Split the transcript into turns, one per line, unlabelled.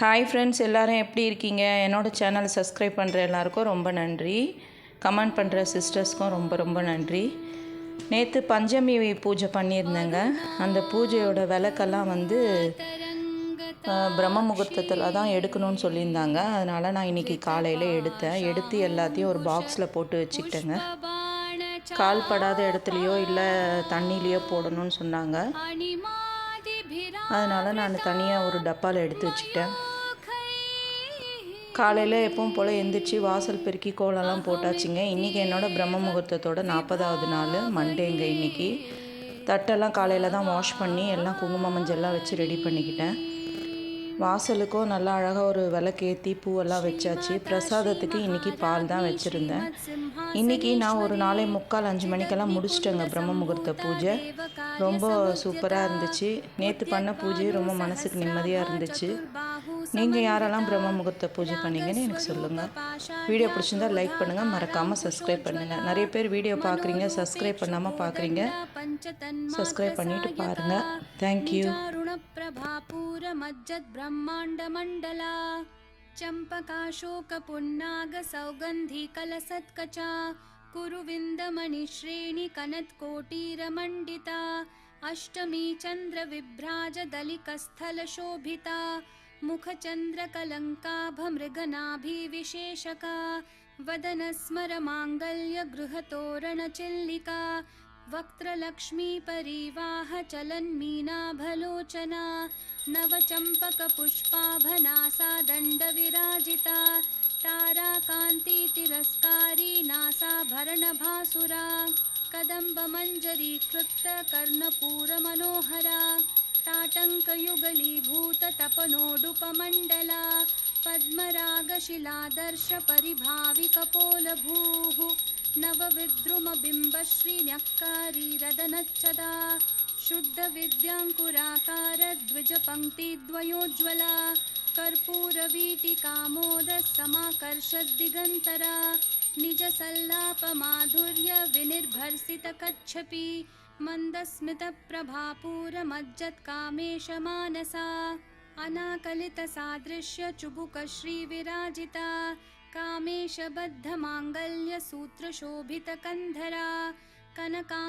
Hi friends எல்லோரும் எப்படி இருக்கீங்க? என்னோடய சேனல் சப்ஸ்கிரைப் பண்ணுற எல்லாருக்கும் ரொம்ப நன்றி. கமெண்ட் பண்ணுற சிஸ்டர்ஸ்க்கும் ரொம்ப ரொம்ப நன்றி. நேற்று பஞ்சமி பூஜை பண்ணியிருந்தேங்க. அந்த பூஜையோட விளக்கெல்லாம் வந்து பிரம்ம முகூர்த்தத்தில் தான் எடுக்கணும்னு சொல்லியிருந்தாங்க. அதனால் நான் இன்றைக்கி காலையில் எடுத்தேன். எடுத்து எல்லாத்தையும் ஒரு பாக்ஸில் போட்டு வச்சுக்கிட்டேங்க. கால் படாத இடத்துலையோ இல்லை தண்ணிலேயோ போடணும்னு சொன்னாங்க. அதனால் நான் தனியாக ஒரு டப்பாவில் எடுத்து வச்சுக்கிட்டேன். காலையில் எப்பவும் போல் எந்திரிச்சு வாசல் பெருக்கி கோலம்லாம் போட்டாச்சுங்க. இன்றைக்கி என்னோடய பிரம்ம முகூர்த்தத்தோட நாற்பதாவது நாள் மண்டேங்க இன்றைக்கி தட்டெல்லாம் காலையில் தான் வாஷ் பண்ணி எல்லாம் குங்கும மஞ்சள்லாம் வச்சு ரெடி பண்ணிக்கிட்டேன். வாசலுக்கும் நல்லா அழகாக ஒரு விளக்கேற்றி பூவெல்லாம் வச்சாச்சு. பிரசாதத்துக்கு இன்றைக்கி பால் தான் வச்சுருந்தேன். இன்றைக்கி நான் ஒரு நாளை முக்கால் அஞ்சு மணிக்கெல்லாம் முடிச்சிட்டேங்க பிரம்ம முகூர்த்த பூஜை. ரொம்ப சூப்பராக இருந்துச்சு. நேற்று பண்ண பூஜை ரொம்ப மனசுக்கு நிம்மதியாக இருந்துச்சு. நீங்கள் யாரெல்லாம் பிரம்ம முகூர்த்த பூஜை பண்ணீங்கன்னு எனக்கு சொல்லுங்கள் வீடியோ பிடிச்சிருந்தா லைக் பண்ணுங்கள் மறக்காமல் சப்ஸ்கிரைப் பண்ணுங்கள் நிறைய பேர் வீடியோ பார்க்குறீங்க சப்ஸ்கிரைப் பண்ணாமல் பார்க்குறீங்க சப்ஸ்கிரைப் பண்ணிட்டு பாருங்கள் தேங்க்யூ
रुणप्रभापूरमज्जद्ब्रह्माण्डमण्डला चम्पकाशोकपुन्नागसौगन्धिकलसत्कचा कुरुविन्दमणिश्रेणिकनत्कोटीरमण्डिता अष्टमी चन्द्रविभ्राजदलिकस्थलशोभिता मुखचन्द्रकलङ्काभमृगनाभिविशेषका वदनस्मरमाङ्गल्यगृहतोरणचिल्लिका वक्त्रलक्ष्मीपरीवाहचलन्मीनाभलोचना नवचम्पकपुष्पाभनासा दण्डविराजिता ताराकान्तितिरस्कारी नासाभरणभासुरा कदम्बमञ्जरीकृतकर्णपूरमनोहरा। ताटङ्कयुगलीभूततपनोडुपमण्डला पद्मरागशिलादर्शपरिभाविकपोलभूः नवविद्रुमबिम्बश्रीन्यक्कारी रदनच्छदा शुद्धविद्याङ्कुराकारद्विजपङ्क्तिद्वयोज्ज्वला कर्पूरवीटिकामोदः समाकर्षद्दिगन्तरा निजसल्लापमाधुर्यविनिर्भर्सितकच्छपि मन्दस्मितप्रभापूरमज्जत्कामेशमानसा अनाकलितसादृश्यचुबुकश्रीविराजिता कामेशबद्धमाङ्गल्यसूत्रशोभितकन्धरा कनकाङ्ग